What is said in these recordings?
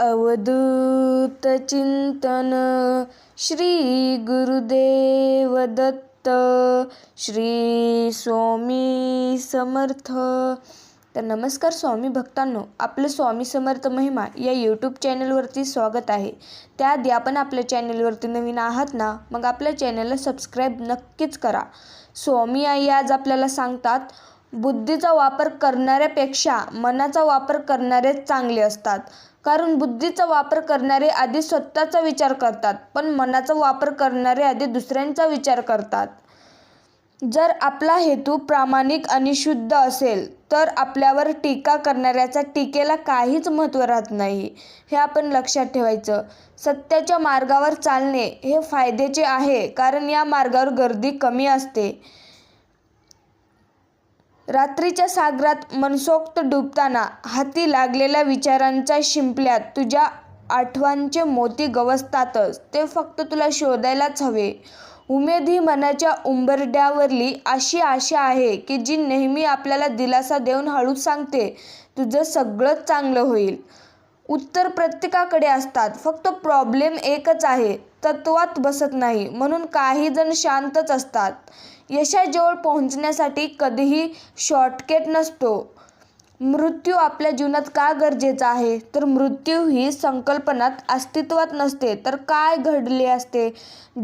अवधूत चिंतन श्री गुरुदेव दत्त श्री स्वामी समर्थ. तर नमस्कार स्वामी भक्तांनो आपलं स्वामी समर्थ महिमा या यूट्यूब चॅनलवरती स्वागत आहे. त्याआधी आपण आपल्या चॅनलवरती नवीन आहात ना मग आपल्या चॅनलला सबस्क्राईब नक्कीच करा. स्वामी आई आज आपल्याला सांगतात बुद्धीचा वापर करणाऱ्यापेक्षा मनाचा वापर करणारे चांगले असतात. कारण बुद्धीचा वापर करणारे आधी स्वतःचा विचार करतात पण मनाचा वापर करणारे आधी दुसऱ्यांचा विचार करतात. जर आपला हेतू प्रामाणिक आणि शुद्ध असेल तर आपल्यावर टीका करणाऱ्याचा टीकेला काहीच महत्त्व राहत नाही हे आपण लक्षात ठेवायचं. सत्याच्या मार्गावर चालणे हे फायद्याचे आहे कारण या मार्गावर गर्दी कमी असते. रात्रीच्या सागरात मनसोक्त डुबताना हाती लागलेल्या विचारांच्या शिंपल्यात तुझ्या आठवांचे मोती गवसतातच. ते फक्त तुला शोधायलाच हवे. उमेद ही मनाच्या उंबरड्यावरली अशी आशा आहे की जी नेहमी आपल्याला दिलासा देऊन हळूच सांगते तुझं सगळंच चांगलं होईल. उत्तर प्रत्येकाकडे असतात. फक्त प्रॉब्लेम एकच आहे तत्वात बसत नाही म्हणून काही जण शांतच असतात. यशाजवळ पोहोचण्यासाठी कधीही शॉर्टकट नसतो. मृत्यू आपल्या जीवनात का गरजेचा आहे? तर मृत्यू ही संकल्पनात अस्तित्वात नसते तर काय घडले असते?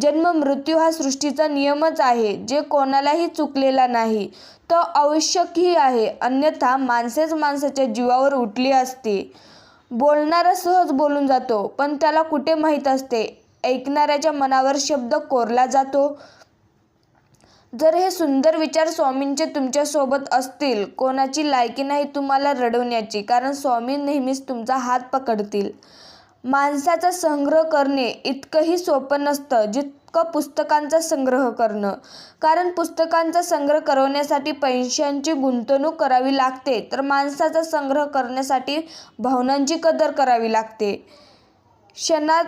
जन्म मृत्यू हा सृष्टीचा नियमच आहे जे कोणालाही चुकलेला नाही. तो आवश्यकही आहे अन्यथा माणसेच माणसाच्या जीवावर उठली असती. बोलणारा सहज बोलून जातो पण त्याला कुठे माहीत असते? ऐकणाऱ्याच्या मनावर शब्द कोरला जातो. जर हे सुंदर विचार स्वामींचे तुमच्यासोबत असतील कोणाची लायकी नाही तुम्हाला रडवण्याची कारण स्वामी नेहमीच तुमचा हात पकडतील. माणसाचा संग्रह करणे इतकंही सोपं नसतं जितकं पुस्तकांचा संग्रह करणं. कारण पुस्तकांचा संग्रह करवण्यासाठी पैशांची गुंतवणूक करावी लागते तर माणसाचा संग्रह करण्यासाठी भावनांची कदर करावी लागते. क्षणात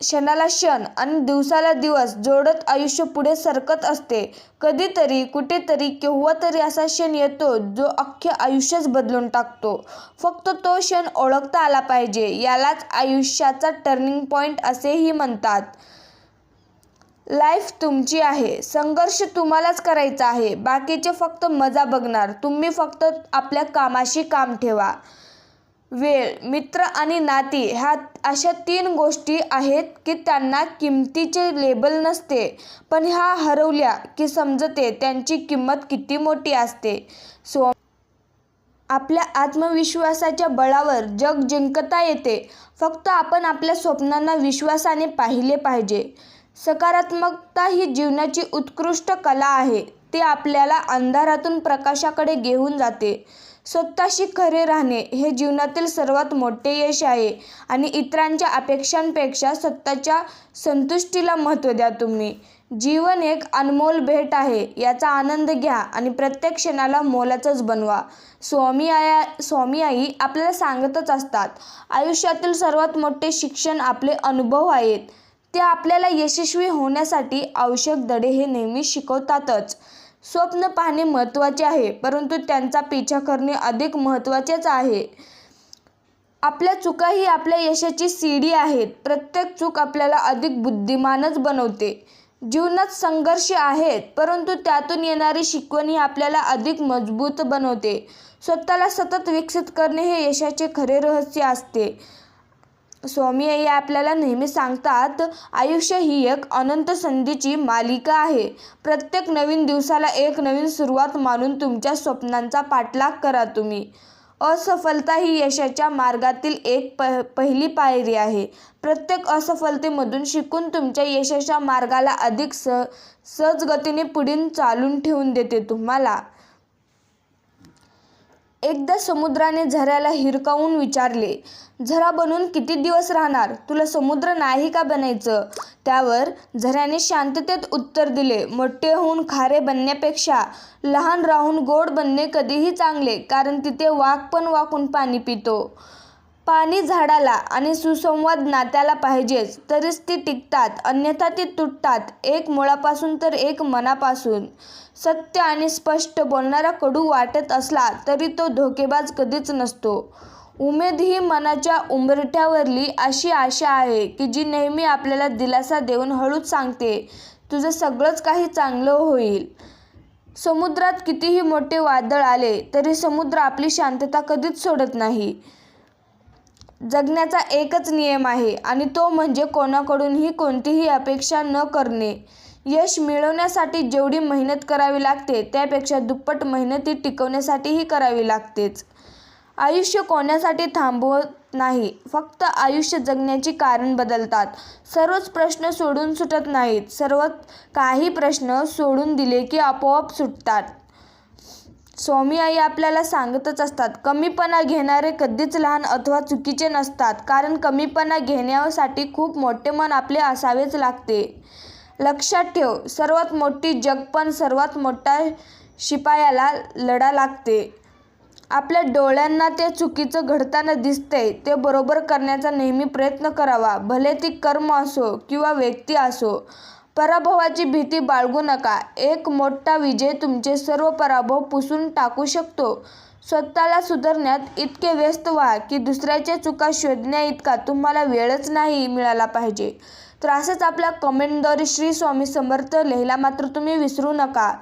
क्षणाला क्षण आणि दिवसाला दिवस जोडत आयुष्य पुढे सरकत असते. कधीतरी कुठेतरी केव्हा तरी असा क्षण येतो जो अख्खे आयुष्यच बदलून टाकतो. फक्त तो क्षण ओळखता आला पाहिजे यालाच आयुष्याचा टर्निंग पॉईंट असेही म्हणतात. लाईफ तुमची आहे. संघर्ष तुम्हालाच करायचा आहे. बाकीचे फक्त मजा बघणार. तुम्ही फक्त आपल्या कामाशी काम ठेवा. वेळ मित्र आणि नाती ह्या अशा तीन गोष्टी आहेत की त्यांना किमतीचे लेबल नसते पण ह्या हरवल्या की समजते त्यांची किंमत किती मोठी असते. सो आपल्या आत्मविश्वासाच्या बळावर जग जिंकता येते. फक्त आपण आपल्या स्वप्नांना विश्वासाने पाहिले पाहिजे. सकारात्मकता ही जीवनाची उत्कृष्ट कला आहे. ते आपल्याला अंधारातून प्रकाशाकडे घेऊन जाते. स्वतःशी खरे राहणे हे जीवनातील सर्वात मोठे यश आहे आणि इतरांच्या अपेक्षांपेक्षा स्वतःच्या संतुष्टीला महत्त्व द्या तुम्ही. जीवन एक अनमोल भेट आहे याचा आनंद घ्या आणि प्रत्येक क्षणाला मोलाचंच बनवा. स्वामी आया स्वामी आई आपल्याला सांगतच असतात आयुष्यातील सर्वात मोठे शिक्षण आपले अनुभव आहेत. ते आपल्याला यशस्वी होण्यासाठी आवश्यक धडे हे नेहमी शिकवतातच. स्वप्न पाहणे महत्त्वाचे आहे परंतु त्यांचा पिछा करणे अधिक महत्त्वाचेच आहे. आपल्या चुकाही आपल्या यशाची सीडी आहेत. प्रत्येक चूक आपल्याला अधिक बुद्धिमानच बनवते. जीवनात संघर्ष आहेत परंतु त्यातून येणारी शिकवण ही आपल्याला अधिक मजबूत बनवते. स्वतःला सतत विकसित करणे हे यशाचे खरे रहस्य असते. स्वामी आई आपल्याला नेहमी सांगतात आयुष्य ही एक अनंत संधीची मालिका आहे. प्रत्येक नवीन दिवसाला एक नवीन सुरुवात मानून तुमच्या स्वप्नांचा पाठलाग करा तुम्ही. असफलता ही यशाच्या मार्गातील एक प पहिली पायरी आहे. प्रत्येक असफलतेमधून शिकून तुमच्या यशाच्या मार्गाला अधिक स सहज गतीने पुढील चालून ठेवून देते तुम्हाला. एकदा समुद्राने झऱ्याला हिरकावून विचारले झरा बनून किती दिवस राहणार? तुला समुद्र नाही का बनायचं? त्यावर झऱ्याने शांततेत उत्तर दिले मोठे होऊन खारे बनण्यापेक्षा लहान राहून गोड बनणे कधीही चांगले कारण तिथे वाघ पण वाकून पाणी पितो. पाणी झाडाला आणि सुसंवाद नात्याला पाहिजेच तरीच ती टिकतात अन्यथा ती तुटतात एक मुळापासून तर एक मनापासून. सत्य आणि स्पष्ट बोलणारा कडू वाटत असला तरी तो धोकेबाज कधीच नसतो. उमेद ही मनाच्या उंबरठ्यावरली अशी आशा आहे की जी नेहमी आपल्याला दिलासा देऊन हळूच सांगते तुझं सगळंच काही चांगलं होईल. समुद्रात कितीही मोठे वादळ आले तरी समुद्र आपली शांतता कधीच सोडत नाही. जगण्याचा एकच नियम आहे आणि तो म्हणजे कोणाकडूनही कोणतीही अपेक्षा न करणे. यश मिळवण्यासाठी जेवढी मेहनत करावी लागते त्यापेक्षा दुप्पट मेहनती टिकवण्यासाठीही करावी लागतेच. आयुष्य कोणासाठी थांबवत नाही? फक्त आयुष्य जगण्याची कारण बदलतात. सर्वच प्रश्न सोडून सुटत नाहीत. सर्व काही प्रश्न सोडून दिले की आपोआप सुटतात. स्वामी आई आपल्याला सांगतच असतात कमीपणा घेणारे कधीच लहान अथवा चुकीचे नसतात कारण कमीपणा घेण्यासाठी खूप मोठे मन आपले असावेच लागते. लक्षात ठेव सर्वात मोठी जग पण सर्वात मोठा शिपायाला लढा लागते. आपल्या डोळ्यांना ते चुकीचं घडताना दिसते ते बरोबर करण्याचा नेहमी प्रयत्न करावा भले ती कर्म असो किंवा व्यक्ती असो. पराभवाची भीती बाळगू नका. एक मोठा विजय तुमचे सर्व पराभव पुसून टाकू शकतो. स्वतःला सुधारण्यात इतके व्यस्त व्हा की दुसऱ्याच्या चुका शोधण्या इतका तुम्हाला वेळच नाही मिळाला पाहिजे. तर असंच आपल्या कमेंटद्वारे श्री स्वामी समर्थ लिहिला मात्र तुम्ही विसरू नका.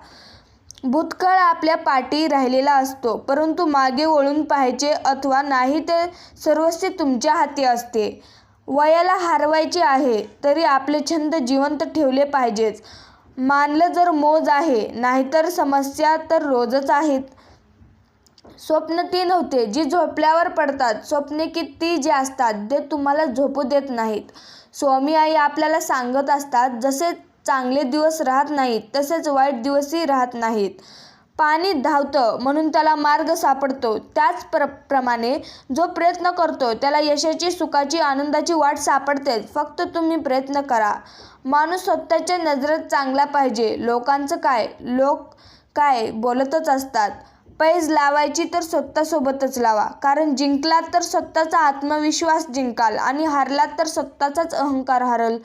भूतकाळ आपल्या पाठी राहिलेला असतो परंतु मागे वळून पाहायचे अथवा नाही ते सर्वस्वी तुमच्या हाती असते. वयाला हरवायचे आहे तरी आपले छंद जिवंत ठेवले पाहिजेच मानलं जर मोज आहे नाहीतर समस्या तर रोजच आहेत. स्वप्न ती नव्हते जी झोपल्यावर पडतात. स्वप्ने की ती जी असतात ते तुम्हाला झोपू देत नाहीत. स्वामी आई आपल्याला सांगत असतात जसे चांगले दिवस राहत नाहीत तसेच वाईट दिवसही राहत नाहीत. पाणी धावतं म्हणून त्याला मार्ग सापडतो. त्याच प्र प्रमाणे जो प्रयत्न करतो त्याला यशाची सुखाची आनंदाची वाट सापडते फक्त तुम्ही प्रयत्न करा. माणूस स्वतःच्या नजरेत चांगला पाहिजे. लोकांचं काय? लोक काय? बोलतच असतात. पैज लावायची तर स्वतःसोबतच लावा. कारण जिंकलात तर स्वतःचा आत्मविश्वास जिंकाल आणि हारलात तर स्वतःचाच अहंकार हारल.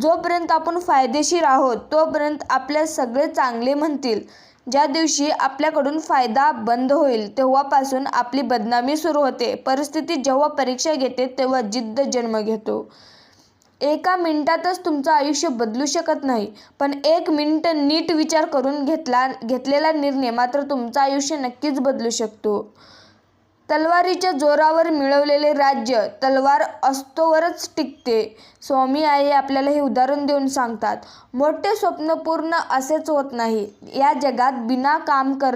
जोपर्यंत आपण फायदेशीर आहोत तोपर्यंत आपल्या सगळे चांगले म्हणतील. ज्या दिवशी आपल्याकडून फायदा बंद होईल तेव्हापासून आपली बदनामी सुरू होते. परिस्थिती जेव्हा परीक्षा घेते तेव्हा जिद्द जन्म घेतो. एका मिनिटातच तुमचं आयुष्य बदलू शकत नाही पण एक मिनिट नीट विचार करून घेतला घेतलेला निर्णय मात्र तुमचं आयुष्य नक्कीच बदलू शकतो. तलवारीच्या जोरावर मिळवलेले राज्य तलवार अस्तोवरच टिकते. स्वामी आई आपल्याला हे उदाहरण देऊन सांगतात मोठे स्वप्न पूर्ण असेच होत नाही. या जगात बिना काम कर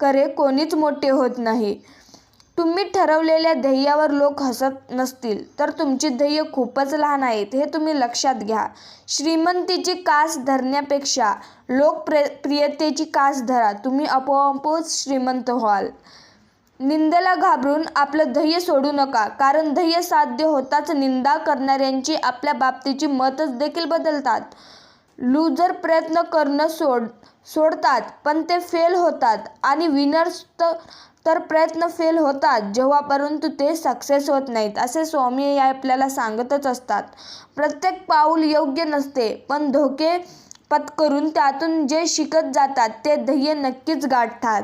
करे कोणीच मोठे होत नाही. तुम्ही ठरवलेल्या ध्येयावर लोक हसत नसतील तर तुमची ध्येय खूपच लहान आहेत हे तुम्ही लक्षात घ्या. श्रीमंतीची कास धरण्यापेक्षा लोकप्रिय प्रियतेची कास धरा. तुम्ही आपोआपच श्रीमंत व्हाल. निंदेला घाबरून आपलं ध्येय सोडू नका कारण ध्येय साध्य होताच निंदा करणाऱ्यांची आपल्या बाबतीची मतच देखील बदलतात. लूजर प्रयत्न करणं सोड सोडतात पण ते फेल होतात आणि विनर्स तर प्रयत्न फेल होतात जेव्हा परंतु ते सक्सेस होत नाहीत असे स्वामी या आपल्याला सांगतच असतात. प्रत्येक पाऊल योग्य नसते पण धोके पत्करून त्यातून जे शिकत जातात ते ध्येय नक्कीच गाठतात.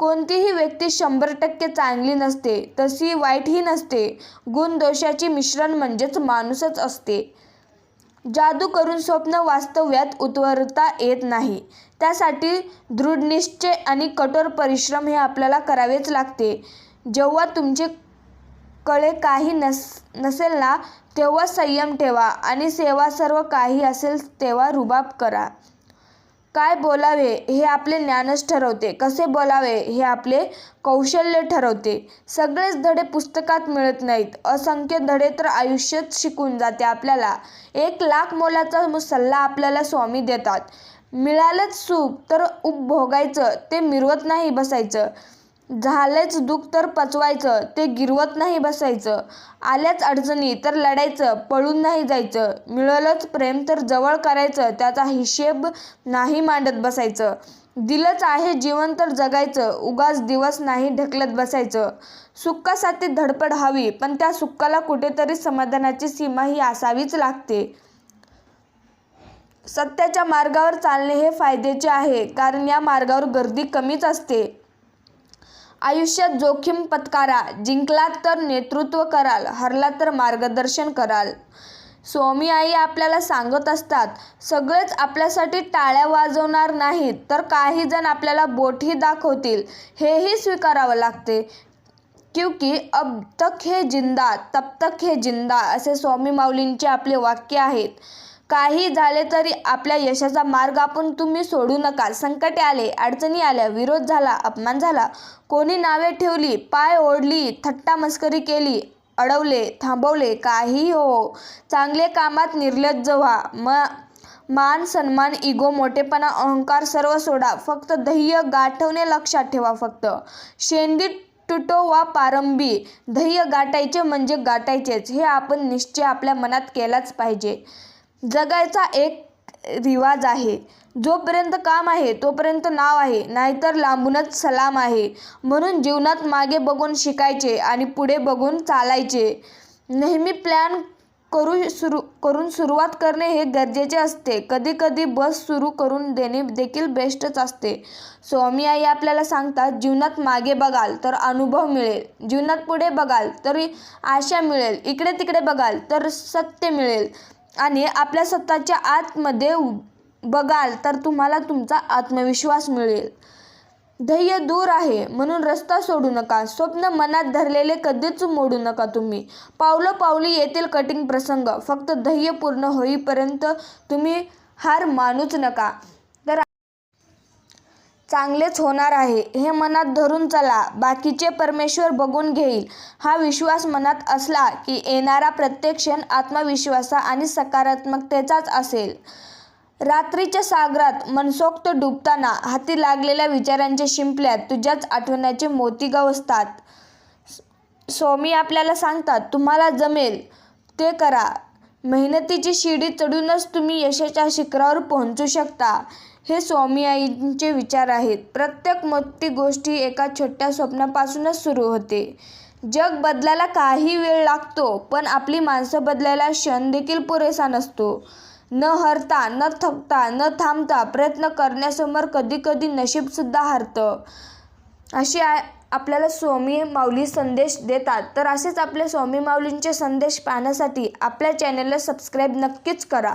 कोणतीही व्यक्ती शंभर टक्के चांगली नसते तशी वाईटही नसते. गुण दोषाची मिश्रण म्हणजेच माणूसच असते. जादू करून स्वप्न वास्तव्यात उतरवता येत नाही. त्यासाठी दृढनिश्चय आणि कठोर परिश्रम हे आपल्याला करावेच लागते. जेव्हा तुमचे कडे काही नस नसेल ना तेव्हा संयम ठेवा आणि सेवा सर्व काही असेल तेव्हा रुबाब करा. काय बोलावे हे आपले ज्ञानच ठरवते. कसे बोलावे हे आपले कौशल्य ठरवते. सगळेच धडे पुस्तकात मिळत नाहीत. असंख्य धडे तर आयुष्यात शिकून जाते आपल्याला. एक लाख मोलाचा सल्ला आपल्याला स्वामी देतात. मिळालंच सुख तर उपभोगायचं. ते मिरवत नाही बसायचं. झालेच दुःख तर पचवायचं ते गिरवत नाही बसायचं. आल्याच अडचणी तर लढायचं पळून नाही जायचं. मिळलंच प्रेम तर जवळ करायचं त्याचा हिशेब नाही मांडत बसायचं. दिलंच आहे जीवन तर जगायचं उगाच दिवस नाही ढकलत बसायचं. सुखासाठी धडपड हवी पण त्या सुखाला कुठेतरी समाधानाची सीमा ही असावीच लागते. सत्याच्या मार्गावर चालणे हे फायद्याचे आहे कारण या मार्गावर गर्दी कमीच असते. आयुष्यात जोखीम पत्कारा जिंकलात तर नेतृत्व कराल हरला तर मार्गदर्शन कराल. स्वामी आई आपल्याला सांगत असतात सगळेच आपल्यासाठी टाळ्या वाजवणार नाहीत तर काही जण आपल्याला बोटही दाखवतील हेही स्वीकारावं लागते. क्योंकि अब तक हे जिंदा तब तक हे जिंदा असे स्वामी माऊलींचे आपले वाक्य आहेत. काही झाले तरी आपल्या यशाचा मार्ग आपण तुम्ही सोडू नका संकटे आले अडचणी आल्या विरोध झाला अपमान झाला. कोणी नावे ठेवली पाय ओढली थट्टा मस्करी केली अडवले थांबवले काही हो. चांगले कामात निर्लज्ज व्हा. म मान सन्मान इगो मोठेपणा अहंकार सर्व सोडा. फक्त ध्येय गाठवणे लक्षात ठेवा फक्त. शेंडी तुटो वा पारंबी. ध्येय गाठायचे म्हणजे गाठायचेच. हे आपण निश्चय आपल्या मनात केलाच पाहिजे. जगायचा एक रिवाज आहे. जोपर्यंत काम आहे तोपर्यंत नाव आहे. नाहीतर लांबूनच सलाम आहे. म्हणून जीवनात मागे बघून शिकायचे आणि पुढे बघून चालायचे. नेहमी प्लॅन करू सुरू करून सुरुवात करणे हे गरजेचे असते. कधी कधी बस सुरू करून देणे देखील बेस्टच असते. स्वामी आई आपल्याला सांगतात जीवनात मागे बघाल तर अनुभव मिळेल. जीवनात पुढे बघाल तरी आशा मिळेल. इकडे तिकडे बघाल तर सत्य मिळेल. आणि आपल्या स्वतःच्या आतमध्ये बघाल तर तुम्हाला तुमचा आत्मविश्वास मिळेल. ध्येय दूर आहे म्हणून रस्ता सोडू नका. स्वप्न मनात धरलेले कधीच मोडू नका तुम्ही. पावलं पावली येतील कठीण प्रसंग. फक्त ध्येय पूर्ण होईपर्यंत तुम्ही हार मानूच नका. चांगलेच होणार आहे. हे मनात धरून चला. बाकीचे परमेश्वर बघून घेईल. हा विश्वास मनात असला की येणारा प्रत्येक क्षण आत्मविश्वासा आणि सकारात्मकतेचाच असेल. रात्रीच्या सागरात मनसोक्त डुबताना हाती लागलेल्या विचारांच्या शिंपल्यात तुझ्याच आठवण्याचे मोती गवसतात स्वामी आपल्याला सांगतात तुम्हाला जमेल. ते करा. मेहनतीची शिडी चढूनच तुम्ही यशाच्या शिखरावर पोहोचू शकता. हे स्वामी आईंचे विचार आहेत. प्रत्येक मोठी गोष्टी एका छोट्या स्वप्नापासूनच सुरू होते. जग बदलायला काही वेळ लागतो पण आपली माणसं बदलायला क्षण देखील पुरेसा नसतो. न हरता न थकता न थांबता प्रयत्न करण्यासमोर कधीकधी नशीबसुद्धा हरतं. अशी आ आपल्याला स्वामी माऊली संदेश देतात. तर असेच आपले स्वामी माऊलींचे संदेश पाहण्यासाठी आपल्या चॅनलला सबस्क्राईब नक्कीच करा.